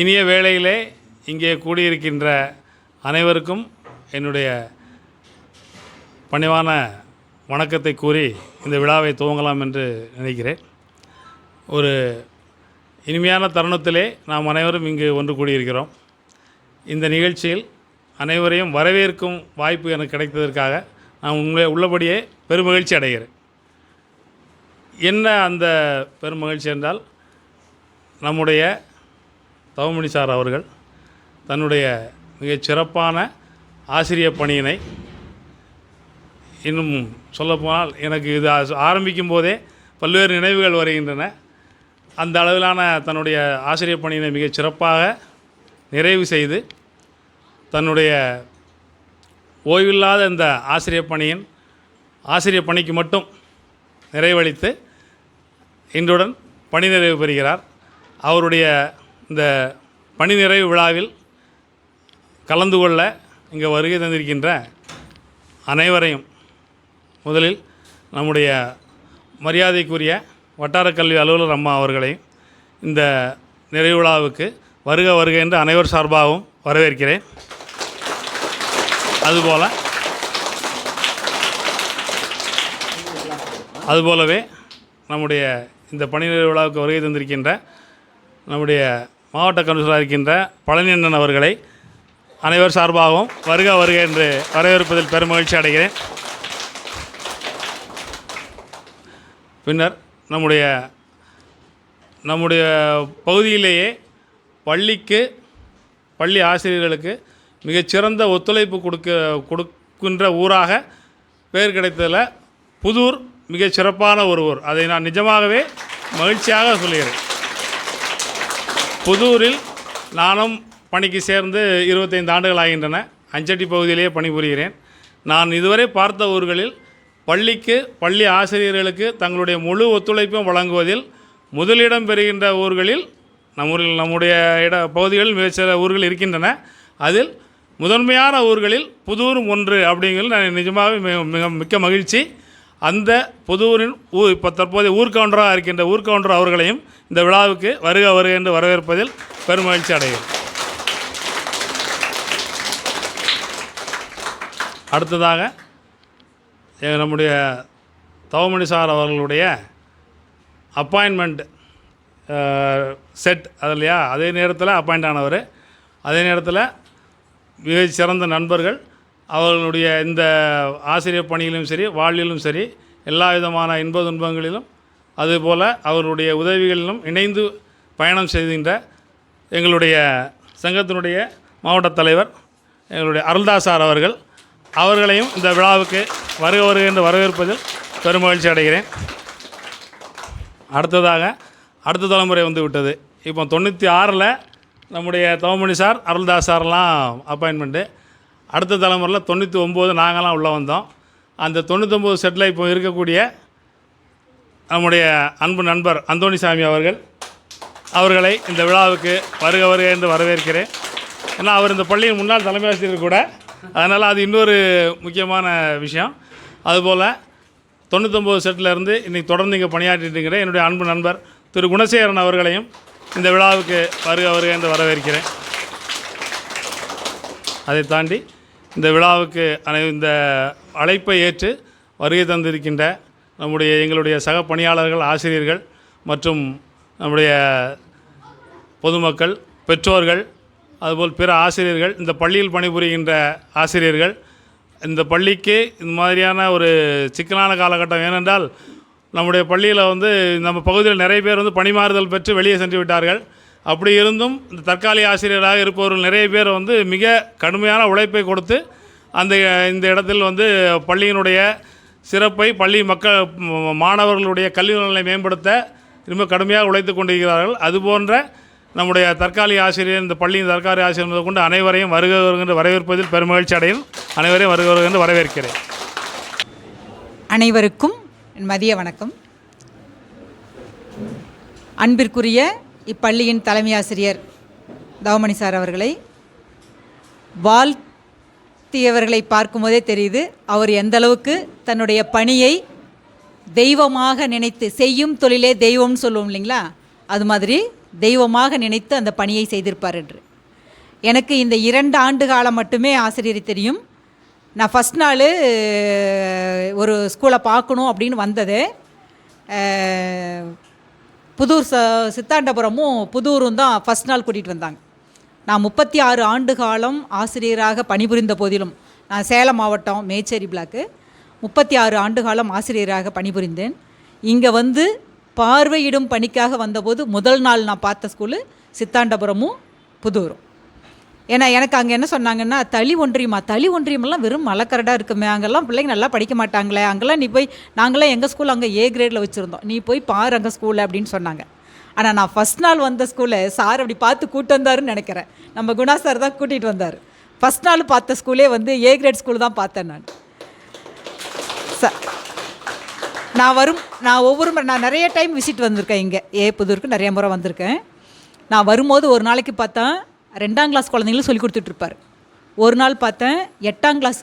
இனிய வேளையிலே இங்கே கூடியிருக்கின்ற அனைவருக்கும் என்னுடைய பணிவான வணக்கத்தை கூறி இந்த விழாவை துவங்கலாம் என்று நினைக்கிறேன். ஒரு இனிமையான தருணத்திலே நாம் அனைவரும் இங்கு ஒன்று கூடியிருக்கிறோம். இந்த நிகழ்ச்சியில் அனைவரையும் வரவேற்கும் வாய்ப்பு எனக்கு கிடைத்ததற்காக நான் உண்மை உள்ளபடியே பெருமகிழ்ச்சி அடைகிறேன். என்ன அந்த பெருமகிழ்ச்சி என்றால் நம்முடைய தவமணி சார் அவர்கள் தன்னுடைய மிகச் சிறப்பான ஆசிரிய பணியினை இன்னும் சொல்லப்போனால் எனக்கு இது ஆ- ஆரம்பிக்கும் போதே பல்வேறு நினைவுகள் வருகின்றன. அந்த அளவிலான தன்னுடைய ஆசிரியர் பணியினை மிகச் சிறப்பாக நிறைவு செய்து தன்னுடைய ஓய்வில்லாத இந்த ஆசிரியர் பணியின் ஆசிரியர் பணிக்கு மட்டும் நிறைவளித்து இன்றுடன் பணி நிறைவு பெறுகிறார். அவருடைய இந்த பணி நிறைவு விழாவில் கலந்து கொள்ள இங்கே வருகை தந்திருக்கின்ற அனைவரையும் முதலில் நம்முடைய மரியாதைக்குரிய வட்டார கல்வி அலுவலர் அம்மா அவர்களையும் இந்த நிறைவு விழாவுக்கு வருக வருக என்று அனைவர் சார்பாகவும் வரவேற்கிறேன். அதுபோல் அதுபோலவே நம்முடைய இந்த பணி நிறைவு விழாவுக்கு வருகை தந்திருக்கின்ற நம்முடைய மாவட்ட கமிஷனராக இருக்கின்ற பழனியண்ணன் அவர்களை அனைவர் சார்பாகவும் வருக வருக என்று வரவேற்பதில் பெருமகிழ்ச்சி அடைகிறேன். பின்னர் நம்முடைய நம்முடைய பகுதியிலேயே பள்ளிக்கு பள்ளி ஆசிரியர்களுக்கு மிகச்சிறந்த ஒத்துழைப்பு கொடுக்க கொடுக்கின்ற ஊராக பெயர் கிடைத்ததில் புதூர் மிகச்சிறப்பான ஒரு ஊர் அதை நான் நிஜமாகவே மகிழ்ச்சியாக சொல்கிறேன். புதூரில் நானும் பணிக்கு சேர்ந்து இருபத்தைந்து ஆண்டுகள் ஆகின்றன. அஞ்சட்டி பகுதியிலேயே பணிபுரிகிறேன். நான் இதுவரை பார்த்த ஊர்களில் பள்ளிக்கு பள்ளி ஆசிரியர்களுக்கு தங்களுடைய முழு ஒத்துழைப்பும் வழங்குவதில் முதலிடம் பெறுகின்ற ஊர்களில் நம்மூரில் நம்முடைய இட பகுதிகளில் மிக சில ஊர்கள் இருக்கின்றன. அதில் முதன்மையான ஊர்களில் புதூரும் ஒன்று அப்படிங்கிறது நான் நிஜமாகவே மிக மிக மிக்க மகிழ்ச்சி. அந்த புதூரின் ஊ இப்போ தற்போதைய ஊர்கவுண்டராக இருக்கின்ற ஊர்கவுண்டர் அவர்களையும் இந்த விழாவுக்கு வருக வருக என்று வரவேற்பதில் பெருமகிழ்ச்சி அடையும் அடுத்ததாக நம்முடைய தவமணி சார் அவர்களுடைய அப்பாயின்மெண்ட் செட் அது இல்லையா? அதே நேரத்தில் அப்பாயிண்ட் ஆனவர். அதே நேரத்தில் மிக சிறந்த நண்பர்கள் அவர்களுடைய இந்த ஆசிரியர் பணியிலும் சரி வாழ்விலும் சரி எல்லா விதமான இன்ப துன்பங்களிலும் அதுபோல் அவருடைய உதவிகளிலும் இணைந்து பயணம் செய்கின்ற எங்களுடைய சங்கத்தினுடைய மாவட்ட தலைவர் எங்களுடைய அருள்தாசார் அவர்கள் அவர்களையும் இந்த விழாவுக்கு வருக வருக என்று வரவேற்பதில் பெருமகிழ்ச்சி அடைகிறேன். அடுத்ததாக அடுத்த தலைமுறை வந்து விட்டது. இப்போ தொண்ணூற்றி ஆறில் நம்முடைய தவமணி சார் அருள்தாஸ் சார்லாம் அப்பாயின்மெண்ட்டு அடுத்த தலைமுறையில் தொண்ணூற்றி ஒம்பது நாங்களாம் உள்ளே வந்தோம். அந்த தொண்ணூற்றொம்பது செட்டில் இப்போ இருக்கக்கூடிய நம்முடைய அன்பு நண்பர் அந்தோணிசாமி அவர்கள் அவர்களை இந்த விழாவுக்கு வருக வருக என்று வரவேற்கிறேன். ஏன்னா அவர் இந்த பள்ளியின் முன்னாள் தலைமை ஆசிரியர் கூட. அதனால் அது இன்னொரு முக்கியமான விஷயம். அதுபோல் தொண்ணூத்தொம்பது செட்டில் இருந்து இன்றைக்கி தொடர்ந்து இங்கே பணியாற்றிட்டு என்னுடைய அன்பு நண்பர் திரு குணசேகரன் அவர்களையும் இந்த விழாவுக்கு வருக வருக என்று வரவேற்கிறேன். அதை தாண்டி இந்த விழாவுக்கு அனை இந்த அழைப்பை ஏற்று வருகை தந்திருக்கின்ற நம்முடைய எங்களுடைய சக பணியாளர்கள் ஆசிரியர்கள் மற்றும் நம்முடைய பொதுமக்கள் பெற்றோர்கள் அதுபோல் பிற ஆசிரியர்கள் இந்த பள்ளியில் பணிபுரிகின்ற ஆசிரியர்கள் இந்த பள்ளிக்கு இந்த மாதிரியான ஒரு சிக்கலான காலகட்டம் ஏனென்றால் நம்முடைய பள்ளியில் வந்து நம்ம பகுதியில் நிறைய பேர் வந்து பணிமாறுதல் பெற்று வெளியே சென்று விட்டார்கள். அப்படி இருந்தும் இந்த தற்காலிக ஆசிரியராக இருப்பவர்கள் நிறைய பேர் வந்து மிக கடுமையான உழைப்பை கொடுத்து அந்த இந்த இடத்தில் வந்து பள்ளியினுடைய சிறப்பை பள்ளி மக்கள் மாணவர்களுடைய கல்வி நலனை மேம்படுத்த ரொம்ப கடுமையாக உழைத்து கொண்டிருக்கிறார்கள். அதுபோன்ற நம்முடைய தற்காலிக ஆசிரியர் இந்த பள்ளியின் தற்காலிக ஆசிரியர் முதல் கொண்டு அனைவரையும் வருக வருகின்ற வரவேற்பதில் பெருமகிழ்ச்சி அடையும். அனைவரையும் வருக என்று வரவேற்கிறேன். அனைவருக்கும் மதிய வணக்கம். அன்பிற்குரிய இப்பள்ளியின் தலைமை ஆசிரியர் தவமணி சார் அவர்களை வாழ்த்தியவர்களை பார்க்கும்போதே தெரியுது அவர் எந்த அளவுக்கு தன்னுடைய பணியை தெய்வமாக நினைத்து செய்யும் தொழிலே தெய்வம்னு சொல்லுவோம் இல்லைங்களா? அது மாதிரி தெய்வமாக நினைத்து அந்த பணியை செய்திருப்பார் என்று. எனக்கு இந்த இரண்டு ஆண்டு காலம் மட்டுமே ஆசிரியர் தெரியும். நான் ஃபஸ்ட் நாள் ஒரு ஸ்கூலை பார்க்கணும் அப்படின்னு வந்தது. புதூர் ச சித்தாண்டபுரமும் புதூரும் தான் ஃபஸ்ட் நாள் கூட்டிகிட்டு வந்தாங்க. நான் முப்பத்தி ஆறு ஆண்டு காலம் ஆசிரியராக பணிபுரிந்த போதிலும் நான் சேலம் மாவட்டம் மேச்சேரி பிளாக்கு முப்பத்தி ஆறு ஆண்டு காலம் ஆசிரியராக பணிபுரிந்தேன். இங்கே வந்து பார்வையிடும் பணிக்காக வந்தபோது முதல் நாள் நான் பார்த்த ஸ்கூலு சித்தாண்டபுரமும் புதூரும். ஏன்னா எனக்கு அங்கே என்ன சொன்னாங்கன்னா தளி ஒன்றியமா? தளி ஒன்றியமெல்லாம் வெறும் மலக்கரடாக இருக்குமே. அங்கெல்லாம் பிள்ளைங்க நல்லா படிக்க மாட்டாங்களே. அங்கெல்லாம் நீ போய் நாங்களாம் எங்கள் ஸ்கூல் அங்கே ஏ கிரேடில் வச்சுருந்தோம். நீ போய் பாரு அங்கே ஸ்கூலில் அப்படின்னு சொன்னாங்க. ஆனால் நான் ஃபஸ்ட் நாள் வந்த ஸ்கூலில் சார் அப்படி பார்த்து கூட்டு வந்தாருன்னு நினைக்கிறேன். நம்ம குணா சார் தான் கூட்டிகிட்டு வந்தார். ஃபஸ்ட் நாள் பார்த்த ஸ்கூலே வந்து ஏ கிரேட் ஸ்கூல் தான் பார்த்தேன் நான். ச நான் வரும் நான் ஒவ்வொரு முறை நான் நிறைய டைம் விசிட் வந்திருக்கேன் இங்கே. ஏ புதூருக்கு நிறைய முறை வந்திருக்கேன். நான் வரும்போது ஒரு நாளைக்கு பார்த்தா ரெண்டாம் கிளாஸ் குழந்தைங்களும் சொல்லி கொடுத்துட்ருப்பார். ஒரு நாள் பார்த்தேன் எட்டாம் கிளாஸ்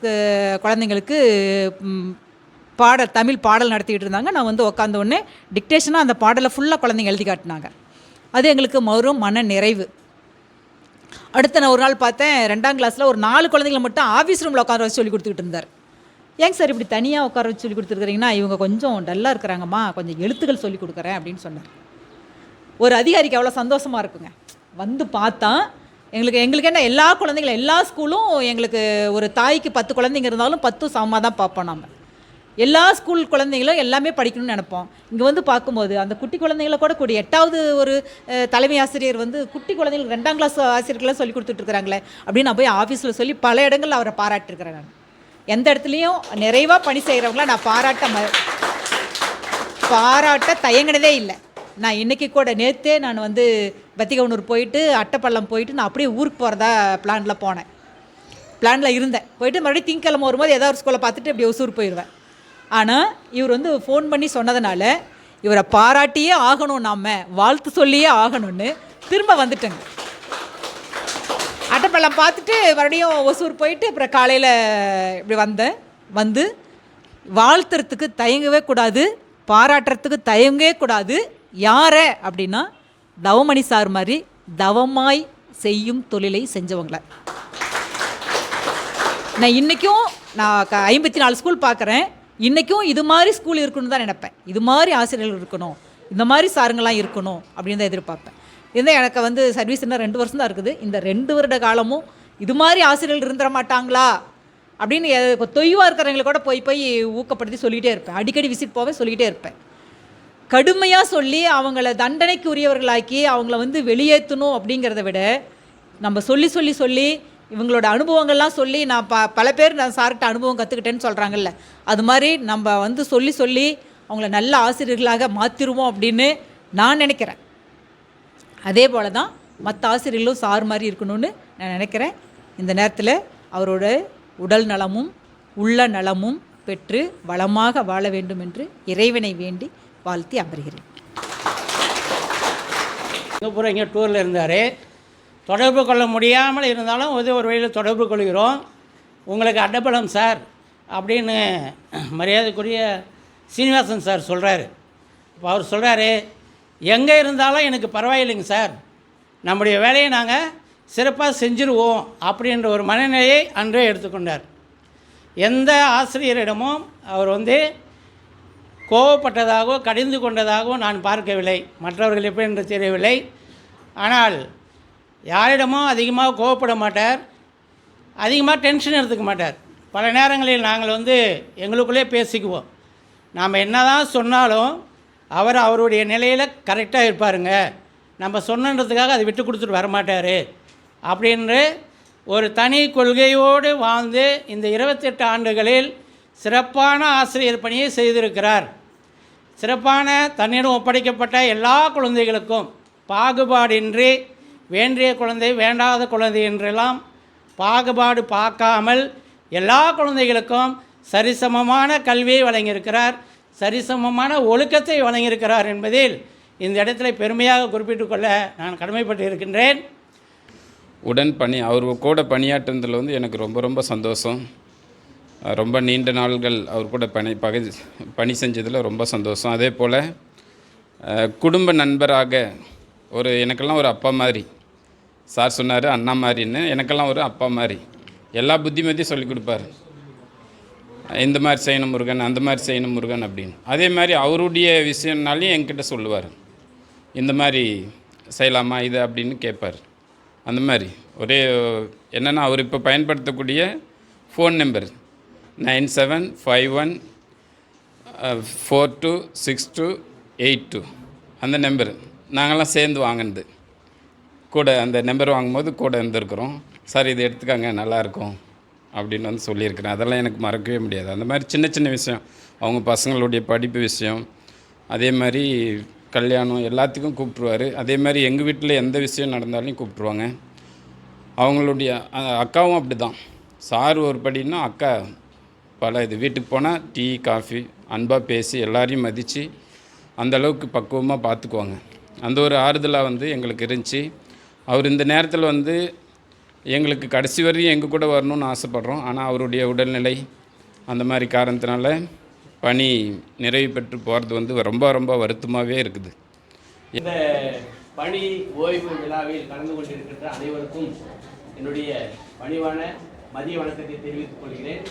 குழந்தைங்களுக்கு பாடல் தமிழ் பாடல் நடத்திக்கிட்டு இருந்தாங்க. நான் வந்து உட்காந்த உடனே டிக்டேஷனாக அந்த பாடலை ஃபுல்லாக குழந்தைங்க எழுதி காட்டினாங்க. அது எங்களுக்கு மறும் மன நிறைவு. அடுத்த நான் ஒரு நாள் பார்த்தேன் ரெண்டாம் கிளாஸில் ஒரு நாலு குழந்தைங்கள மட்டும் ஆஃபீஸ் ரூமில் உட்கார வச்சு சொல்லி கொடுத்துக்கிட்டு இருந்தார். ஏங்க சார் இப்படி தனியாக உட்கார வச்சு சொல்லி கொடுத்துருக்குறீங்கன்னா இவங்க கொஞ்சம் டல்லாக இருக்கிறாங்கம்மா கொஞ்சம் எழுத்துக்கள் சொல்லி கொடுக்குறேன் அப்படின்னு சொன்னார். ஒரு அதிகாரிக்கு அவ்வளோ சந்தோஷமாக இருக்குங்க. வந்து பார்த்தா எங்களுக்கு எங்களுக்கு என்ன எல்லா குழந்தைங்களும் எல்லா ஸ்கூலும் எங்களுக்கு ஒரு தாய்க்கு பத்து குழந்தைங்க இருந்தாலும் பத்தும் சமமாக தான் பார்ப்போம் நம்ம எல்லா ஸ்கூல் குழந்தைங்களும் எல்லாமே படிக்கணும்னு நினப்போம். இங்கே வந்து பார்க்கும்போது அந்த குட்டி குழந்தைங்கள கூட கூடிய எட்டாவது ஒரு தலைமை ஆசிரியர் வந்து குட்டி குழந்தைங்களுக்கு ரெண்டாம் கிளாஸ் ஆசிரியர்களாம் சொல்லி கொடுத்துட்ருக்குறாங்களே அப்படின்னு நான் போய் ஆஃபீஸில் சொல்லி பல இடங்களில் அவரை பாராட்டிருக்கிறேன் நான். எந்த இடத்துலையும் நிறைவாக பணி செய்கிறவங்கள நான் பாராட்ட ம பாராட்ட தயங்கினதே இல்லை. நான் இன்றைக்கி கூட நேற்றே நான் வந்து பத்திகவனூர் போயிட்டு அட்டப்பள்ளம் போயிட்டு நான் அப்படியே ஊருக்கு போகிறதா பிளானில் போனேன். பிளானில் இருந்தேன். போயிட்டு மறுபடியும் திங்கக்கிழமை வரும்போது ஏதாவது ஒரு ஸ்கூலை பார்த்துட்டு அப்படியே ஒசூர் போயிடுவேன் ஆனால் இவர் வந்து ஃபோன் பண்ணி சொன்னதுனால இவரை பாராட்டியே ஆகணும் நாம வாழ்த்து சொல்லியே ஆகணும்னு திரும்ப வந்துட்டேங்க. அட்டப்பள்ளம் பார்த்துட்டு மறுபடியும் ஒசூர் போயிட்டு அப்புறம் காலையில் இப்படி வந்தேன். வந்து வாழ்த்துறதுக்கு தயங்கவே கூடாது பாராட்டுறதுக்கு தயங்கவே கூடாது யாரை அப்படின்னா தவமணி சார் மாதிரி தவமாய் செய்யும் தொழிலை செஞ்சவங்கள. நான் இன்றைக்கும் நான் க ஐம்பத்தி நாலு ஸ்கூல் பார்க்குறேன். இன்றைக்கும் இது மாதிரி ஸ்கூல் இருக்கணும்னு தான் நினப்பேன். இது மாதிரி ஆசிரியர்கள் இருக்கணும். இந்த மாதிரி சாருங்களாம் இருக்கணும் அப்படின்னு தான் எதிர்பார்ப்பேன். இருந்தால் எனக்கு வந்து சர்வீஸ் இன்னும் ரெண்டு வருஷம் தான் இருக்குது. இந்த ரெண்டு வருட காலமும் இது மாதிரி ஆசிரியர்கள் இருந்துட மாட்டாங்களா? அப்படின்னு தொய்வாக இருக்கிறவங்களை கூட போய் போய் ஊக்கப்படுத்தி சொல்லிகிட்டே இருப்பேன். அடிக்கடி விசிட் போவேன் சொல்லிக்கிட்டே இருப்பேன். கடுமையாக சொல்லி அவங்கள தண்டனைக்கு உரியவர்களாக்கி அவங்கள வந்து வெளியேற்றணும் அப்படிங்கிறத விட நம்ம சொல்லி சொல்லி சொல்லி இவங்களோட அனுபவங்கள்லாம் சொல்லி நான் ப பல பேர் நான் சார்கிட்ட அனுபவம் கற்றுக்கிட்டேன்னு சொல்கிறாங்கல்ல அது மாதிரி நம்ம வந்து சொல்லி சொல்லி அவங்கள நல்ல ஆசிரியர்களாக மாற்றிடுவோம் அப்படின்னு நான் நினைக்கிறேன். அதே போல தான் மற்ற ஆசிரியர்களும் சார் மாதிரி இருக்கணும்னு நான் நினைக்கிறேன். இந்த நேரத்தில் அவரோட உடல் நலமும் உள்ள நலமும் பெற்று வளமாக வாழ வேண்டும் என்று இறைவனை வேண்டி வாழ்த்தி அமர்கிறேன். சிங்கப்பூர் இங்கே டூரில் இருந்தார். தொடர்பு கொள்ள முடியாமல் இருந்தாலும் இது ஒரு வழியில் தொடர்பு கொள்கிறோம். உங்களுக்கு அடபலம் சார் அப்படின்னு மரியாதைக்குரிய சீனிவாசன் சார் சொல்கிறாரு இப்போ அவர் சொல்கிறாரு எங்கே இருந்தாலும் எனக்கு பரவாயில்லைங்க சார். நம்முடைய வேலையை நாங்கள் சிறப்பாக செஞ்சுருவோம் அப்படின்ற ஒரு மனநிலையை அன்றே எடுத்துக்கொண்டார். எந்த ஆசிரியரிடமும் அவர் வந்து கோவப்பட்டதாகவோ கடிந்து கொண்டதாகவோ நான் பார்க்கவில்லை. மற்றவர்கள் எப்படி என்று தெரியவில்லை. ஆனால் யாரிடமும் அதிகமாக கோவப்பட மாட்டார். அதிகமாக டென்ஷன் எடுத்துக்க மாட்டார். பல நேரங்களில் நாங்கள் வந்து எங்களுக்குள்ளே பேசிக்குவோம். நாம் என்ன தான் சொன்னாலும் அவர் அவருடைய நிலையில் கரெக்டாக இருப்பாருங்க. நம்ம சொன்னன்றதுக்காக அதை விட்டு கொடுத்துட்டு வரமாட்டார். அப்படின்று ஒரு தனி கொள்கையோடு வாழ்ந்து இந்த இருபத்தெட்டு ஆண்டுகளில் சிறப்பான ஆசிரியர் பணியை செய்திருக்கிறார். சிறப்பான தன்னிடம் ஒப்படைக்கப்பட்ட எல்லா குழந்தைகளுக்கும் பாகுபாடின்றி வேண்டிய குழந்தை வேண்டாத குழந்தை என்றெல்லாம் பாகுபாடு பார்க்காமல் எல்லா குழந்தைகளுக்கும் சரிசமமான கல்வியை வழங்கியிருக்கிறார். சரிசமமான ஒழுக்கத்தை வழங்கியிருக்கிறார் என்பதில் இந்த இடத்துல பெருமையாக குறிப்பிட்டு கொள்ள நான் கடமைப்பட்டு இருக்கின்றேன் உடன் பணி அவர் கூட பணியாற்றுனதில் வந்து எனக்கு ரொம்ப ரொம்ப சந்தோஷம். ரொம்ப நீண்ட நாள்கள் அவர் கூட பணி பகை பணி செஞ்சதில் ரொம்ப சந்தோஷம். அதே போல் குடும்ப நண்பராக ஒரு எனக்கெல்லாம் ஒரு அப்பா மாதிரி. சார் சொன்னார் அண்ணா மாதிரின்னு. எனக்கெல்லாம் ஒரு அப்பா மாதிரி. எல்லா புத்திமதியும் சொல்லிக் கொடுப்பாரு. இந்த மாதிரி செய்யணும் முருகன் அந்த மாதிரி செய்யணும் முருகன் அப்படின்னு. அதே மாதிரி அவருடைய விஷயம்னாலையும் என்கிட்ட சொல்லுவார். இந்த மாதிரி செய்யலாமா இது? அப்படின்னு கேட்பார் அந்த மாதிரி. ஒரே என்னென்னா அவர் இப்போ பயன்படுத்தக்கூடிய phone number nine seven five one four two six two eight two. அந்த நம்பர். நாங்கள்லாம் சேர்ந்து வாங்கினது. கூட அந்த நம்பர் வாங்கும்போது கூட இருந்திருக்கிறோம். சார் இது எடுத்துக்காங்க நல்லாயிருக்கும் அப்படின்னு வந்து சொல்லியிருக்கிறேன். அதெல்லாம் எனக்கு மறக்கவே முடியாது. அந்த மாதிரி சின்ன சின்ன விஷயம். அவங்க பசங்களுடைய படிப்பு விஷயம். அதே மாதிரி கல்யாணம் எல்லாத்துக்கும் கூப்பிட்ருவாரு அதே மாதிரி எங்கள் வீட்டில் எந்த விஷயம் நடந்தாலும் கூப்பிட்ருவாங்க அவங்களுடைய அக்காவும் அப்படி தான் சார் ஒரு படின்னா அக்கா பல இது வீட்டுக்கு போனால் டீ காஃபி அன்பாக பேசி எல்லாரையும் மதித்து அந்தளவுக்கு பக்குவமாக பார்த்துக்குவாங்க அந்த ஒரு ஆறுதலாக வந்து எங்களுக்கு இருந்துச்சு. அவர் இந்த நேரத்தில் வந்து எங்களுக்கு கடைசி வரையும் எங்கள் கூட வரணும்னு ஆசைப்பட்றோம். ஆனால் அவருடைய உடல்நிலை அந்த மாதிரி காரணத்தினால பணி நிறைவு பெற்று போகிறது வந்து ரொம்ப ரொம்ப வருத்தமாகவே இருக்குது. இந்த பணி ஓய்வு விழாவில் கலந்து கொண்டிருக்கின்ற அனைவருக்கும் என்னுடைய பணிவான மதிய வணக்கத்தை தெரிவித்துக் கொள்கிறேன்.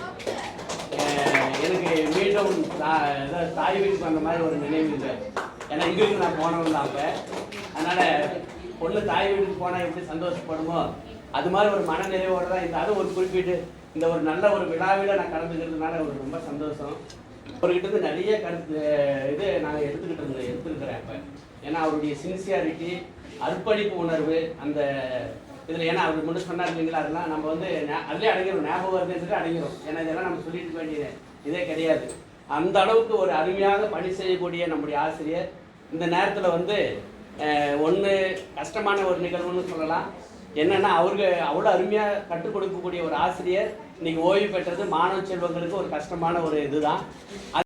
எனக்கு மீண்டும் தா- தாய் வீட்டுக்கு வந்த மாதிரி ஒரு நினைவு இல்லை. ஏன்னா இங்கிருந்து நான் போனவன் தான் அப்போ. அதனால் பொண்ணு தாய் வீட்டுக்கு போனால் எப்படி சந்தோஷப்படுமோ அது மாதிரி ஒரு மனநிறைவோடு தான் இந்த அது ஒரு குறிப்பிட்டு இந்த ஒரு நல்ல ஒரு விழாவில் நான் கலந்துக்கிறதுனால ஒரு ரொம்ப சந்தோஷம். அவர்கிட்ட இருந்து நிறைய கருத்து இது நாங்கள் எடுத்துக்கிட்டு இருந்தோம் எடுத்துருக்கிறேன் இப்போ. ஏன்னா அவருடைய சின்சியாரிட்டி அர்ப்பணிப்பு உணர்வு அந்த இதில் ஏன்னா அவர் முன்னாடி சொன்னார் இல்லைங்களா அதெல்லாம் நம்ம வந்து அதிலே அதுலேயே அடங்கிடும் ஞாபகம் வருதுன்றது அடங்கிடும் ஏன்னா இதெல்லாம் நம்ம சொல்லிட்டு வேண்டிய இதே கிடையாது. அந்த அளவுக்கு ஒரு அருமையாக பணி செய்யக்கூடிய நம்முடைய ஆசிரியர் இந்த நேரத்தில் வந்து ஒன்று கஷ்டமான ஒரு நிகழ்வுன்னு சொல்லலாம். என்னென்னா அவருக்கு அவ்வளோ அருமையாக கற்றுக் கொடுக்கக்கூடிய ஒரு ஆசிரியர். இன்னைக்கு ஓய்வு பெற்றது மாணவ செல்வங்களுக்கு ஒரு கஷ்டமான ஒரு இதுதான்.